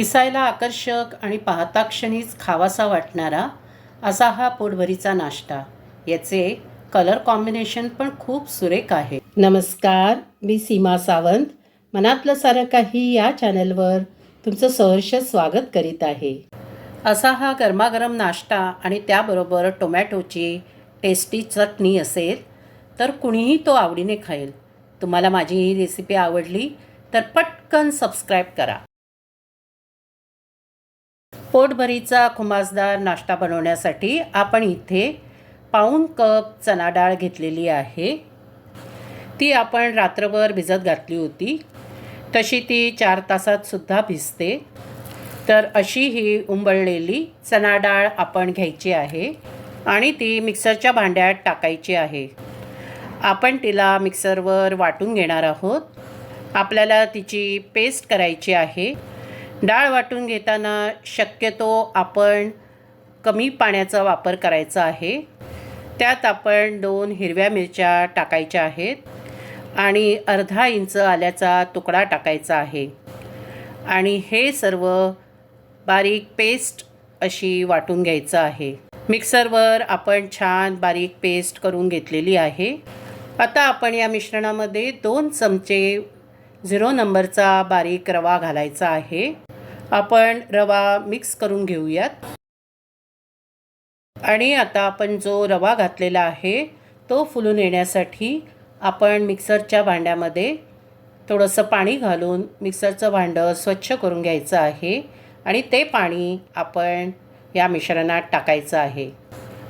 दिसायला आकर्षक आणि पाहता क्षणीच खावासा वाटणारा असा हा पोटभरीचा नाश्ता. याचे कलर कॉम्बिनेशन पण खूप सुरेख आहे. नमस्कार मी सीमा सावंत. मनातलं सारं काही या चॅनलवर तुमचं सहर्ष स्वागत करीत आहे. असा हा गरमागरम नाश्ता आणि त्याबरोबर टोमॅटोची टेस्टी चटणी असेल तर कुणीही तो आवडीने खाईल. तुम्हाला माझी ही रेसिपी आवडली तर पटकन सबस्क्राईब करा. पोटभरीचा खुमासदार नाश्ता बनवण्यासाठी आपण इथे पाऊण कप चना डाळ घेतलेली आहे. ती आपण रात्रभर भिजत घातली होती. तशी ती चार तासात सुद्धा भिजते. तर अशी ही उंबळलेली चना डाळ आपण घ्यायची आहे आणि ती मिक्सरच्या भांड्यात टाकायची आहे. आपण तिला मिक्सरवर वाटून घेणार आहोत. आपल्याला तिची पेस्ट करायची आहे. डाळ वाटून घेताना शक्यतो आपण कमी पाण्याचा वापर करायचा आहे. त्यात आपण दोन हिरव्या मिरच्या टाकायच्या आहेत आणि अर्धा इंच आल्याचा तुकडा टाकायचा आहे. आणि हे सर्व बारीक पेस्ट अशी वाटून घ्यायचं आहे. मिक्सरवर आपण छान बारीक पेस्ट करून घेतलेली आहे. आता आपण या मिश्रणामध्ये दोन चमचे झिरो नंबरचा बारीक रवा घालायचा आहे. आपण रवा मिक्स करून घेऊयात. आणि आता आपण जो रवा घातलेला आहे तो फुलून येण्यासाठी आपण मिक्सरच्या भांड्यामध्ये थोडंसं पाणी घालून मिक्सरचं भांडं स्वच्छ करून घ्यायचं आहे. आणि ते पाणी आपण या मिश्रणात टाकायचं आहे.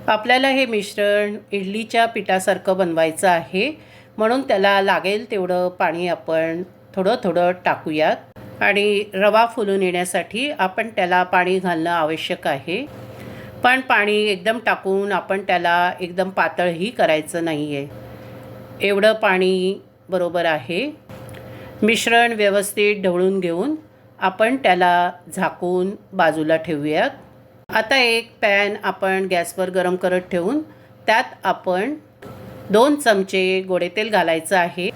आपल्याला हे मिश्रण इडलीच्या पिठासारखं बनवायचं आहे. म्हणून त्याला लागेल तेवढं पाणी आपण थोडं थोडं टाकूयात. आणि रवा फुलून येण्यासाठी आपण त्याला पाणी घालणं आवश्यक आहे. पण पाणी एकदम टाकून आपण त्याला एकदम पातळही करायचं नाही आहे एवढं पाणी बरोबर आहे. मिश्रण व्यवस्थित ढवळून घेऊन आपण त्याला झाकून बाजूला ठेवूयात. आता एक पॅन आपण गॅसवर गरम करत ठेवून त्यात आपण दोन चमचे गोडे तेल घालायचं आहे.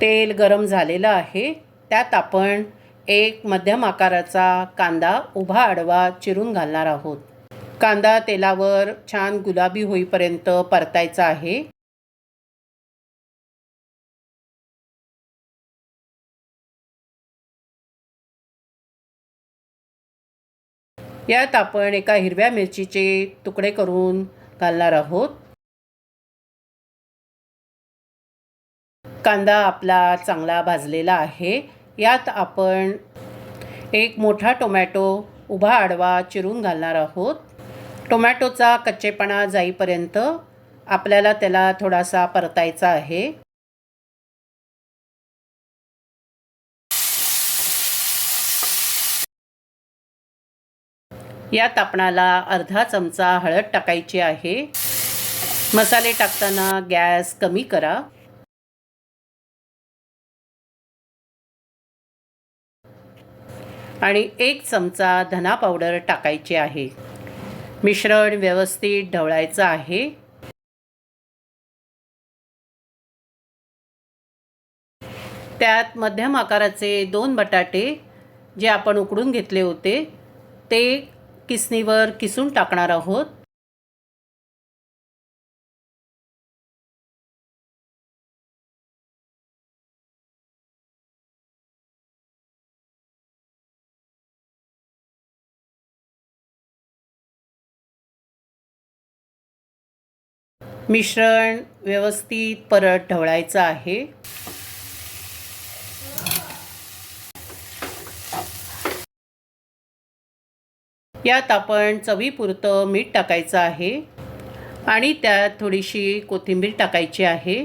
तेल गरम झालेलं आहे. त्यात आपण एक मध्यम आकाराचा कांदा उभा आडवा चिरून घालणार आहोत. कांदा तेलावर छान गुलाबी होईपर्यंत परतायचा आहे. यात आपण एका हिरव्या मिरचीचे तुकडे करून घालणार आहोत. कांदा आपला चांगला भाजलेला आहे. यात आपण एक मोठा टोमॅटो उभा आडवा चिरून घालणार आहोत. टोमॅटोचा कच्चेपणा जाईपर्यंत आपल्याला त्याला थोडासा परतायचा आहे. यात आपणाला अर्धा चमचा हळद टाकायची आहे. मसाले टाकताना गॅस कमी करा. आणि एक चमचा धना पावडर टाकायची आहे. मिश्रण व्यवस्थित ढवळायचं आहे. त्यात मध्यम आकाराचे दोन बटाटे जे आपण उकडून घेतले होते ते किसणीवर किसून टाकणार आहोत. मिश्रण व्यवस्थित परत ढवळायचं आहे. यात आपण चवीपुरतं मीठ टाकायचं आहे आणि त्यात थोडीशी कोथिंबीर टाकायची आहे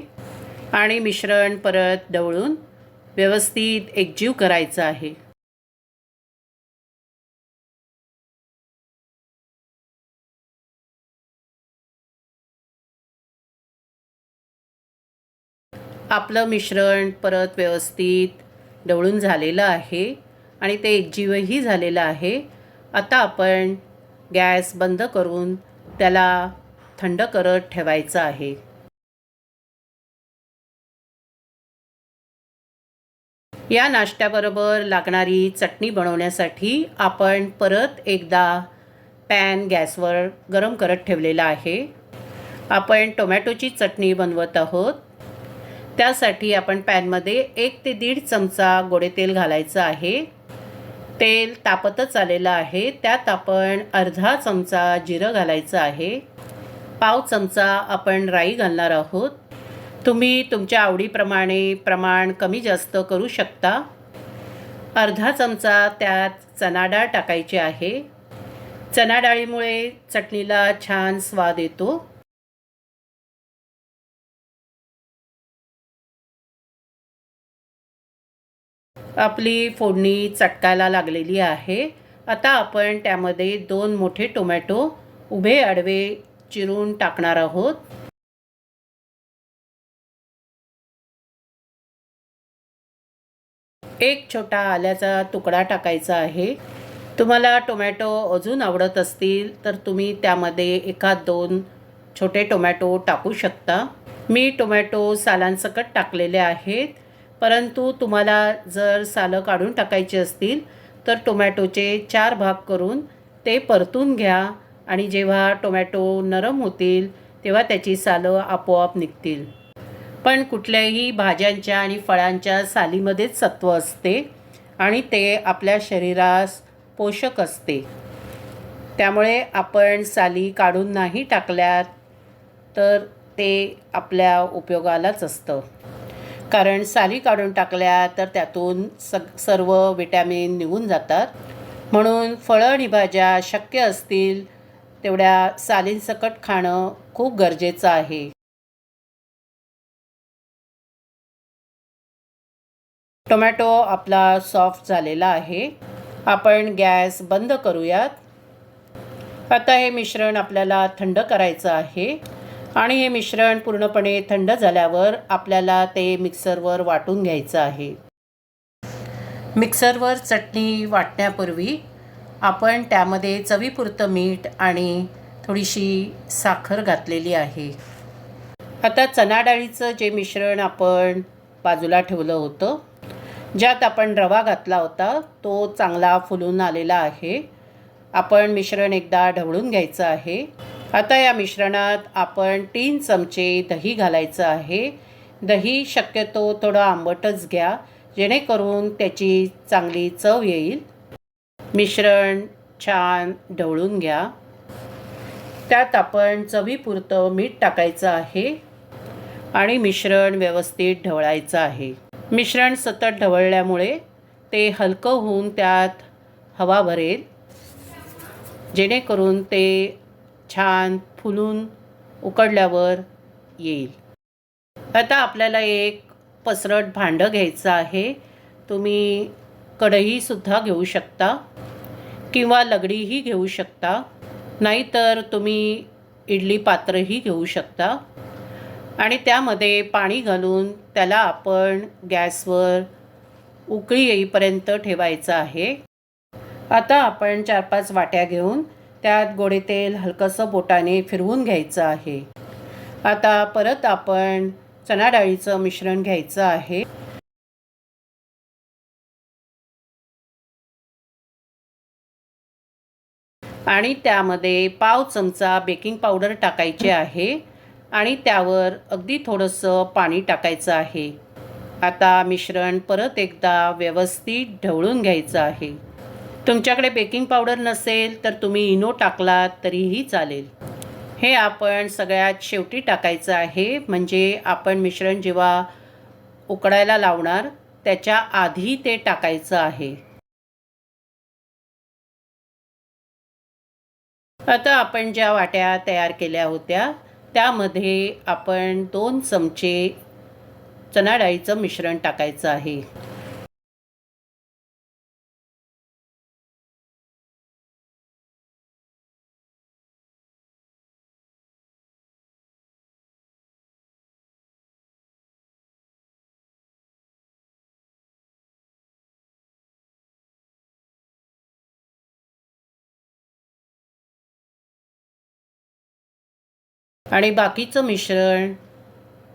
आणि मिश्रण परत ढवळून व्यवस्थित एकजीव करायचं आहे. आपलं मिश्रण परत व्यवस्थित ढवळून झालेलं आहे आणि ते एकजीवही झालेलं आहे. आता आपण गॅस बंद करून त्याला थंड करत ठेवायचं आहे. या नाश्त्याबरोबर लागणारी चटणी बनवण्यासाठी आपण परत एकदा पॅन गॅसवर गरम करत ठेवलेला आहे. आपण टोमॅटोची चटणी बनवत आहोत. त्यासाठी आपण पॅनमध्ये एक ते दीड चमचा गोडे तेल घालायचं आहे. तेल तापतच आलेलं आहे. त्यात आपण अर्धा चमचा जिरं घालायचं आहे. पाव चमचा आपण राई घालणार आहोत. तुम्ही तुमच्या आवडीप्रमाणे प्रमाण कमी जास्त करू शकता. अर्धा चमचा त्यात चणा डाळ टाकायची आहे. चणा डाळीमुळे चटणीला छान स्वाद येतो. आपली फोडणी चटकायला लागलेली आहे. आता आपण त्यामध्ये दोन मोठे टोमॅटो उभे आडवे चिरून टाकणार आहोत. एक छोटा आल्याचा तुकडा टाकायचा आहे. तुम्हाला टोमॅटो अजून आवडत असतील तर तुम्ही त्यामध्ये एखाद दोन छोटे टोमॅटो टाकू शकता. मी टोमॅटो सालांसकट टाकलेले आहेत. परंतु तुम्हाला जर सालं काढून टाकायची असतील तर टोमॅटोचे चार भाग करून ते परतून घ्या आणि जेव्हा टोमॅटो नरम होतील तेव्हा त्याची सालं आपोआप निघतील. पण कुठल्याही भाज्यांच्या आणि फळांच्या सालीमध्येच सत्व असते आणि ते आपल्या शरीरास पोषक असते. त्यामुळे आपण साली काढून नाही टाकल्यात तर ते आपल्या उपयोगालाच असतं. कारण साली काढून टाकल्या तर त्यातून सग सर्व विटॅमिन निघून जातात. म्हणून फळं आणि भाज्या शक्य असतील तेवढ्या सालींसकट खाणं खूप गरजेचं आहे. टोमॅटो आपला सॉफ्ट झालेला आहे. आपण गॅस बंद करूयात. आता हे मिश्रण आपल्याला थंड करायचं आहे. आणि हे मिश्रण पूर्णपणे थंड झाल्यावर आपल्याला ते मिक्सरवर वाटून घ्यायचं आहे. मिक्सरवर चटणी वाटण्यापूर्वी आपण त्यामध्ये चवीपुरतं मीठ आणि थोडीशी साखर घातलेली आहे. आता चणाडाळीचं जे मिश्रण आपण बाजूला ठेवलं होतं ज्यात आपण रवा घातला होता तो चांगला फुलून आलेला आहे. आपण मिश्रण एकदा ढवळून घ्यायचं आहे. आता या मिश्रणात आपण तीन चमचे दही घालायचं आहे. दही शक्यतो थोडं आंबटच घ्या जेणेकरून त्याची चांगली चव येईल. मिश्रण छान ढवळून घ्या. त्यात आपण चवीपुरतं मीठ टाकायचं आहे आणि मिश्रण व्यवस्थित ढवळायचं आहे. मिश्रण सतत ढवळल्यामुळे ते हलकं होऊन त्यात हवा भरेल जेणेकरून ते छान फुलून उकडल्यावर येईल. आता आपल्याला एक पसरट भांडं घ्यायचं आहे. तुम्ही कढईसुद्धा घेऊ शकता किंवा लगडीही घेऊ शकता. नाहीतर तुम्ही इडली पात्रही घेऊ शकता. आणि त्यामध्ये पाणी घालून त्याला आपण गॅसवर उकळी येईपर्यंत ठेवायचं आहे. आता आपण चार पाच वाट्या घेऊन त्यात गोडे तेल हलकंसं बोटाने फिरवून घ्यायचं आहे. आता परत आपण चणा डाळीचं मिश्रण घ्यायचं आहे. आणि त्यामध्ये पाव चमचा बेकिंग पावडर टाकायचे आहे आणि त्यावर अगदी थोडंसं पाणी टाकायचं आहे. आता मिश्रण परत एकदा व्यवस्थित ढवळून घ्यायचं आहे. तुमच्याकडे बेकिंग पावडर नसेल तर तुम्ही इनो टाकलात तरीही चालेल. हे आपण सगळ्यात शेवटी टाकायचं आहे. म्हणजे आपण मिश्रण जेव्हा उकडायला लावणार त्याच्या आधी ते टाकायचं आहे. आता आपण ज्या वाट्या तयार केल्या होत्या त्यामध्ये आपण दोन चमचे चणा डाळीचं मिश्रण टाकायचं आहे. आणि बाकीचं मिश्रण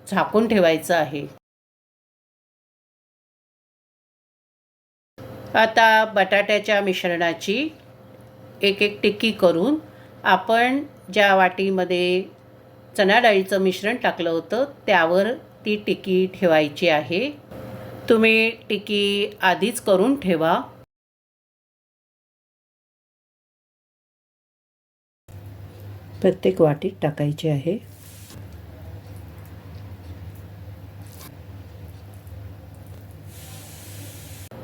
झाकून ठेवायचं आहे. आता बटाट्याच्या मिश्रणाची एक एक टिक्की करून आपण ज्या वाटीमध्ये चणा डाळीचं मिश्रण टाकलं होतं त्यावर ती टिक्की ठेवायची आहे. तुम्ही टिक्की आधीच करून ठेवा. प्रत्येक वाटीत टाकायचे आहे.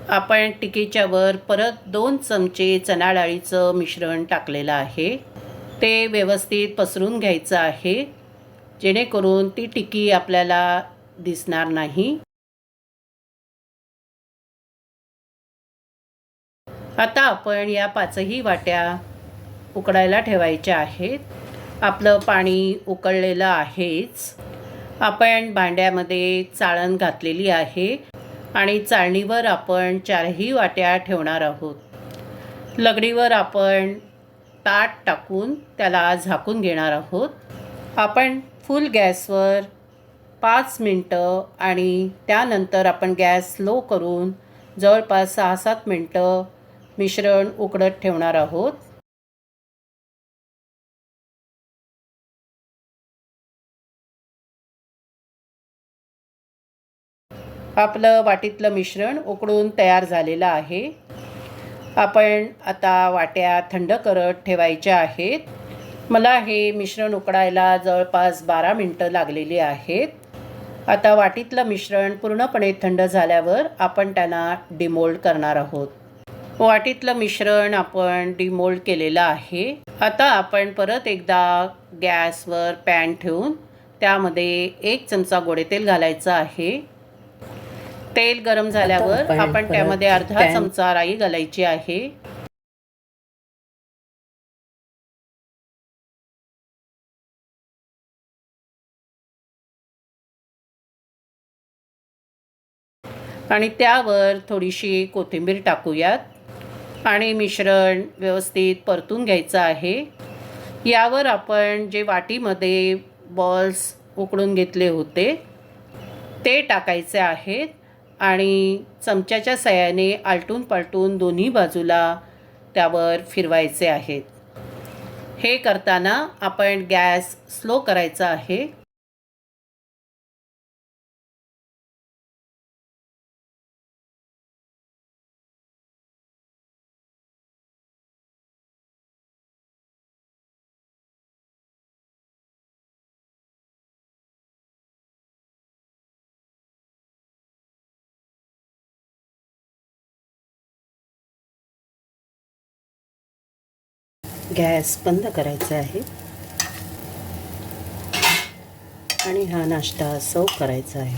आपण टिकेच्या वर परत दोन चमचे चणा डाळीचं मिश्रण टाकलेलं आहे. ते व्यवस्थित पसरून घ्यायचं आहे. जेणेकरून ती टिकी आपल्याला दिसणार नाही. आता आपण या पाचही वाट्या उकडायला ठेवायच्या आहेत. आपलं पाणी उकळलेलं आहेच. आपण भांड्यामध्ये चाळण घातलेली आहे आणि चाळणीवर आपण चारही वाट्या ठेवणार आहोत. लगडीवर आपण ताट टाकून त्याला झाकून घेणार आहोत. आपण फुल गॅसवर पाच मिनटं आणि त्यानंतर आपण गॅस लो करून जवळपास सहा सात मिनटं मिश्रण उकडत ठेवणार आहोत. आपलं वाटीतलं मिश्रण उकडून तयार झालेलं आहे. आपण आता वाट्या थंड करत ठेवायच्या आहेत. मला हे मिश्रण उकडायला जवळपास बारा मिनटं लागलेली आहेत. आता वाटीतलं मिश्रण पूर्णपणे थंड झाल्यावर आपण त्यांना डिमोल्ड करणार आहोत. वाटीतलं मिश्रण आपण डिमोल्ड केलेलं आहे. आता आपण परत एकदा गॅसवर पॅन ठेवून त्यामध्ये एक चमचा गोडे तेल घालायचं आहे. तेल गरम झाल्यावर आपण त्यामध्ये अर्धा चमचा राई घालायची आहे. आणि त्यावर थोडीशी कोथिंबीर टाकूयात. आणि मिश्रण व्यवस्थित परतून घ्यायचं आहे. यावर आपण जे वाटीमध्ये बॉल्स उकडून घेतले होते ते टाकायचे आहेत. आणि चमच्याच्या सहाय्याने आलटून पालटून दोन्ही बाजूला त्यावर फिरवायचे आहेत. हे करताना आपण गॅस स्लो करायचा आहे. गॅस बंद करायचा आहे. आणि हा नाश्ता सर्व करायचा आहे.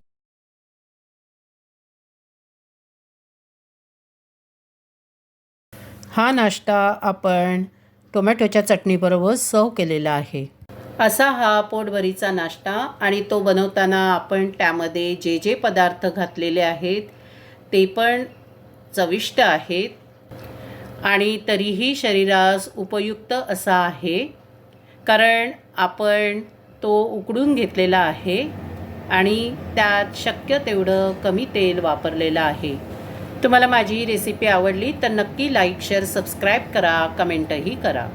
हा नाश्ता आपण टोमॅटोच्या चटणीबरोबर सर्व केलेला आहे. असा हा पोटभरीचा नाश्ता आणि तो बनवताना आपण त्यामध्ये जे जे पदार्थ घातलेले आहेत ते पण चविष्ट आहेत. आणि तरीही शरीरास उपयुक्त असा आहे. कारण आपण तो उकडून घेतलेला आहे आणि त्यात शक्य तेवढं कमी तेल वापरलेलं आहे. तुम्हाला माझी रेसिपी आवडली तर नक्की लाईक शेअर सबस्क्राईब करा कमेंटही करा.